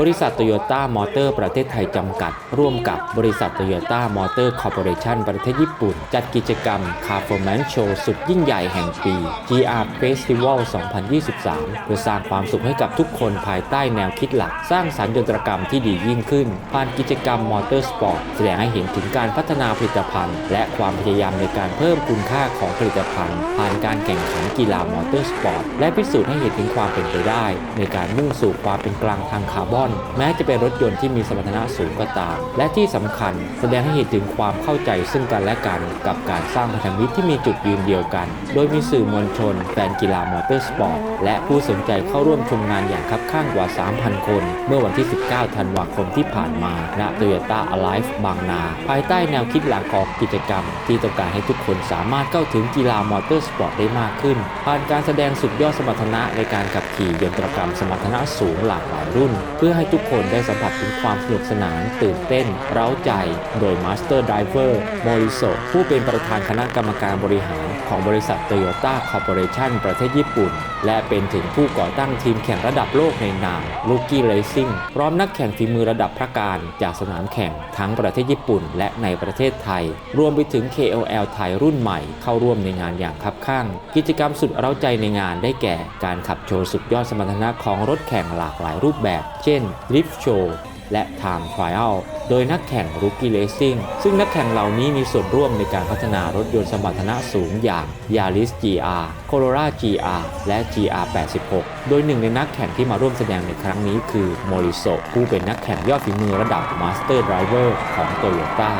บริษัทโตโยต้ามอเตอร์ประเทศไทยจำกัด ร่วมกับบริษัทโตโยต้ามอเตอร์คอร์ปอเรชันประเทศญี่ปุ่น จัดกิจกรรม Car f o r m a n Show สุดยิ่งใหญ่แห่งปี GR Festival 2023 เพื่อสร้างความสุขให้กับทุกคนภายใต้แนวคิดหลัก สร้างสรรค์ยนตรกรรมที่ดียิ่งขึ้น ผ่านกิจกรรมมอเตอร์สปอร์ตแสดงให้เห็นถึงการพัฒนาผลิตภัณฑ์ และความพยายามในการเพิ่มคุณค่าของผลิตภัณฑ์ ผ่านการแข่งขันกีฬามอเตอร์สปอร์ตและพิสูจน์ให้เห็นถึงความเป็นไปได้ ในการมุ่งสู่ความเป็นกลางทางคาร์บอนแม้จะเป็นรถยนต์ที่มีสมรรถนะสูงก็ตาม และที่สำคัญแสดงให้เห็นถึงความเข้าใจซึ่งกันและกันกับการสร้างพันธมิตรที่มีจุดยืนเดียวกัน โดยมีสื่อมวลชน แฟนกีฬามอเตอร์สปอร์ต และผู้สนใจเข้าร่วมชมงานอย่างคับข้างกว่า 3,000 คน เมื่อวันที่ 19 ธันวาคมที่ผ่านมาณ Toyota Alive บางนา ภายใต้แนวคิดหลักของกิจกรรม ที่ต้องการให้ทุกคนสามารถเข้าถึงกีฬามอเตอร์สปอร์ตได้มากขึ้น ผ่านการแสดงสุดยอดสมรรถนะในการขับขี่ยนตรกรรมสมรรถนะสูงหลากหลายรุ่น เพื่อให้ทุกคนได้สัมผัสถึงความสนุกสนาน ตื่นเต้น เร้าใจ โดย Master Driver m o r i s o ผู้เป็นประธานคณะกรรมการบริหารของบริษัทโตโยต้าคอร์ปอเรชันประเทศญี่ปุ่นและเป็นถึงผู้ก่อตั้งทีมแข่งระดับโลกในนาม Rookie Racing พร้อมนักแข่งฝีมือระดับพระการจากสนามแข่งทั้งประเทศญี่ปุ่น และในประเทศไทย รวมไปถึง KOL ไทยรุ่นใหม่เข้าร่วมในงานอย่างคับข้าง กิจกรรมสุดเร้าใจในงานได้แก่การขับโชว์สุดยอดสมรรถนะของรถแข่งหลากหลายรูปแบบ เช่น Drift Show และ Time Trial โดยนักแข่ง Rookie Racing ซึ่งนักแข่งเหล่านี้มีส่วนร่วมในการพัฒนารถยนต์สมรรถนะสูงอย่าง Yaris GR Corolla GR และ GR 86 โดยหนึ่งในนักแข่งที่มาร่วมแสดงในครั้งนี้คือโมริโซผู้เป็นนักแข่งยอดฝีมือระดับ Master Driver ของ Toyota